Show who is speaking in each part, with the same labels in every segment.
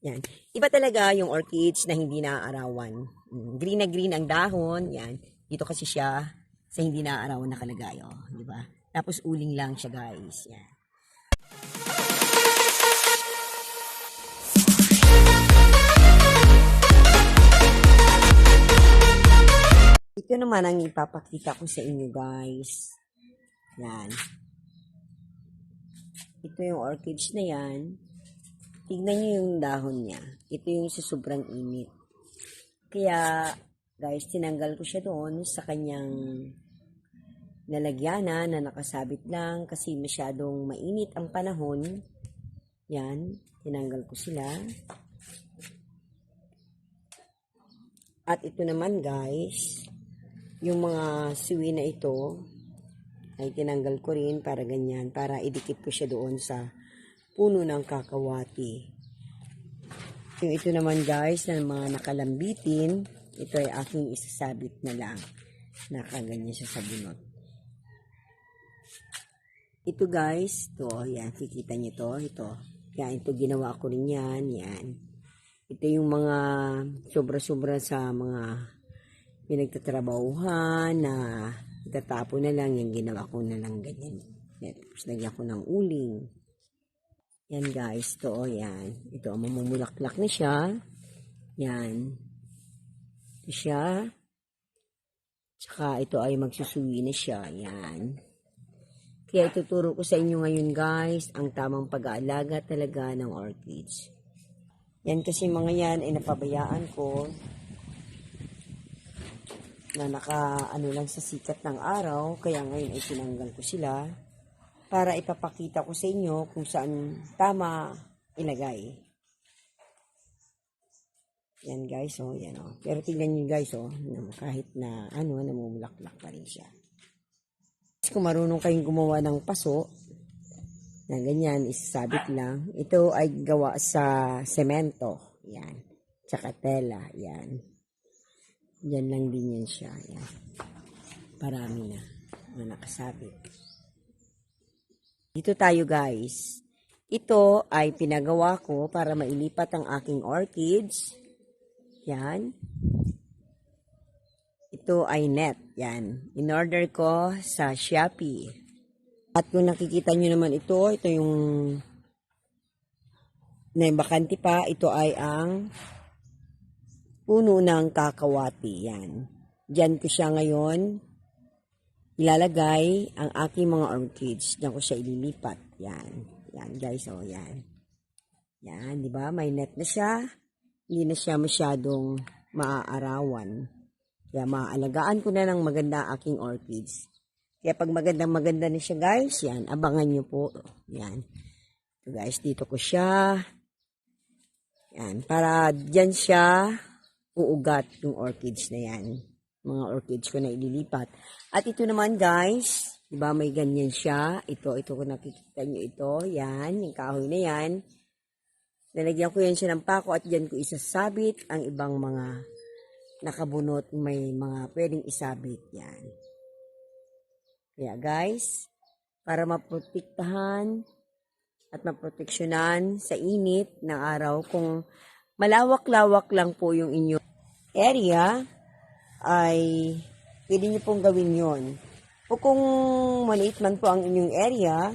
Speaker 1: Yan. Iba talaga yung orchids na hindi naaarawan. Mm, Green na green ang dahon. Yan. Dito kasi siya sa hindi naaarawan nakalagay. Oh, di ba? Tapos uling lang siya guys. Yan. Ito naman ang ipapakita ko sa inyo guys. Yan. Ito yung orchids na yan. Tignan nyo yung dahon niya. Ito yung sa sobrang init. Kaya, guys, tinanggal ko siya doon sa kanyang nalagyanan na nakasabit lang kasi masyadong mainit ang panahon. Yan, tinanggal ko sila. At ito naman, guys, yung mga siwi na ito, ay tinanggal ko rin para ganyan, para idikit ko siya doon sa puno ng kakawati. Yung ito naman guys, na mga nakalambitin, ito ay aking isasabit na lang. Nakaganyan siya sa bunot. Ito guys, to, yan, kikita niyo to, ito. Yan, ito ginawa ko rin yan, yan. Ito yung mga sobra-sobra sa mga pinagtatrabahuhan na itatapo na lang, yung ginawa ko na lang ganyan. Tapos lagyan ko ng uling. Yan guys, to oh, yan. Ito, mamumulaklak na siya. Yan. Ito siya. Tsaka ito ay magsusuwi na siya. Yan. Kaya ituturo ko sa inyo ngayon guys, ang tamang pag-aalaga talaga ng orchids. Yan kasi mga yan ay napabayaan ko na naka ano lang sa sikat ng araw kaya ngayon ay tinanggal ko sila para ipapakita ko sa inyo kung saan tama ilagay. Yan guys, oh, yan oh. Pero tingnan niyo guys, oh, kahit na ano, namumulaklak pa rin siya. Kung marunong kayong gumawa ng paso, na ganyan, isasabit lang. Ito ay gawa sa semento. Yan. Tsaka tela. Yan. Yan lang din yan siya. Yan. Parami na. Na nakasabit. Dito tayo guys. Ito ay pinagawa ko para mailipat ang aking orchids. Yan. Ito ay net. Yan. In-order ko sa Shopee. At kung nakikita nyo naman ito, ito yung na bakante pa, ito ay ang puno ng kakawati. Yan. Diyan ko siya ngayon ilalagay ang aking mga orchids. Diyan ko siya ililipat. Yan. Yan guys, oh yan. Yan, di ba? May net na siya. Hindi na siya masyadong maaarawan. Kaya maaalagaan ko na ng maganda aking orchids. Kaya pag magandang maganda na siya guys, yan, abangan nyo po. Yan. So guys, dito ko siya. Yan, para dyan siya uugat yung orchids na yan. Mga orchids ko na ililipat. At ito naman guys, di ba may ganyan siya. Ito, ito ko nakikita nyo ito. Yan, yung kahoy na yan. Nalagyan ko yan siya ng pako at dyan ko isasabit ang ibang mga nakabunot. May mga pwedeng isabit. Yan. Kaya guys, para maprotektahan at maproteksyonan sa init ng araw, kung malawak-lawak lang po yung inyong area, ay pwede nyo pong gawin yon. O kung maliit man po ang inyong area,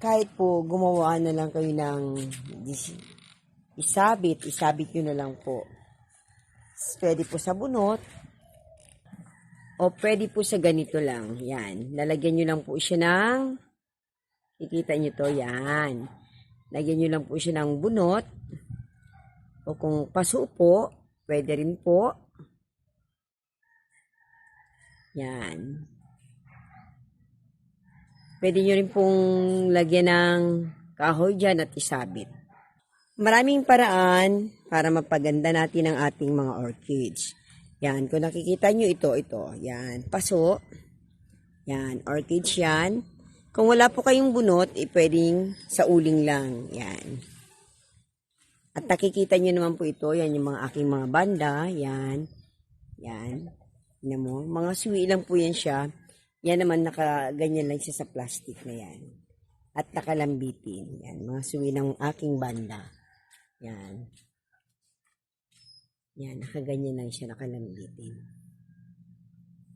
Speaker 1: kahit po gumawa na lang kayo ng isabit, isabit nyo na lang po. Pwede po sa bunot, o pwede po sa ganito lang. Yan. Lalagyan nyo lang po siya ng, ikita nyo to, yan. Lagyan nyo lang po siya ng bunot. O kung paso po, pwede rin po. Yan. Pwede nyo rin pong lagyan ng kahoy dyan at isabit. Maraming paraan para mapaganda natin ang ating mga orchids. Yan, kung nakikita nyo ito, ito. Yan, paso. Yan, orchids yan. Kung wala po kayong bunot, eh, pwedeng sa uling lang. Yan. At nakikita nyo naman po ito, yan yung mga aking mga banda. Yan. Yan. Yan mo. Mga suwi lang po yan siya. Yan naman nakaganyan lang siya sa plastic na yan. At nakalambitin. Yan, mga suwi ng aking banda. Yan. Yan, nakaganyan lang siya, nakalambitin.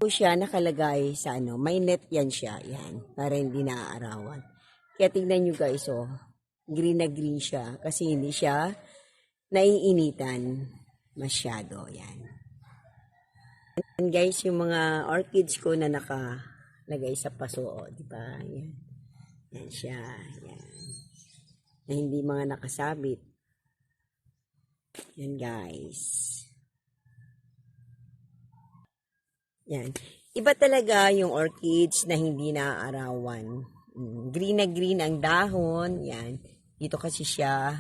Speaker 1: Po siya nakalagay sa ano, may net yan siya, yan, para hindi naaarawan. Kaya tingnan nyo guys, oh, green na green siya, kasi hindi siya naiinitan masyado, yan. And guys, yung mga orchids ko na nakalagay sa paso, oh, di ba? Yan. Yan siya, yan. Na hindi mga nakasabit. Yan guys. Yan. Iba talaga yung orchids na hindi naaarawan. Mm, Green na green ang dahon. Yan. Dito kasi siya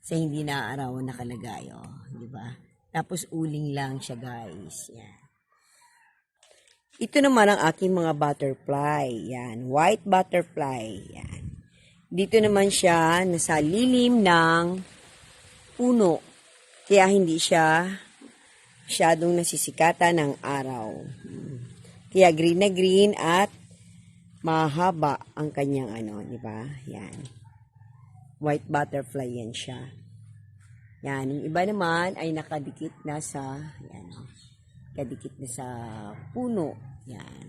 Speaker 1: sa hindi naaarawan nakalagay. Oh, di ba? Tapos uling lang siya guys. Yan. Ito naman ang aking mga butterfly. Yan. White butterfly. Yan. Dito naman siya nasa lilim ng puno. Kaya hindi siya masyadong nasisikatan ng araw. Kaya green na green at mahaba ang kanyang ano, di ba? Yan. White butterfly yan siya. Yan. Yung iba naman ay nakadikit na sa, yan. Kadikit na sa puno. Yan.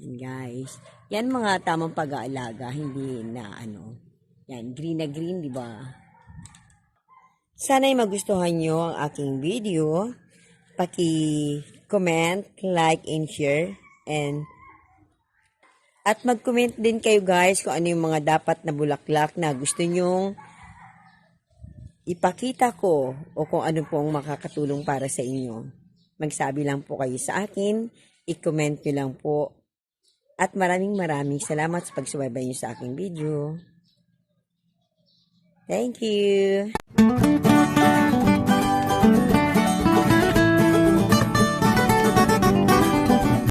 Speaker 1: Yan guys. Yan mga tamang pag-aalaga, hindi na ano. Yan, green na green, di ba? Sana'y magustuhan nyo ang aking video. Paki-comment, like, and share. And at mag-comment din kayo guys kung ano yung mga dapat na bulaklak na gusto nyong ipakita ko o kung ano pong makakatulong para sa inyo. Magsabi lang po kayo sa akin, i-comment nyo lang po. At maraming maraming salamat sa pagsubaybay nyo sa aking video. Thank you!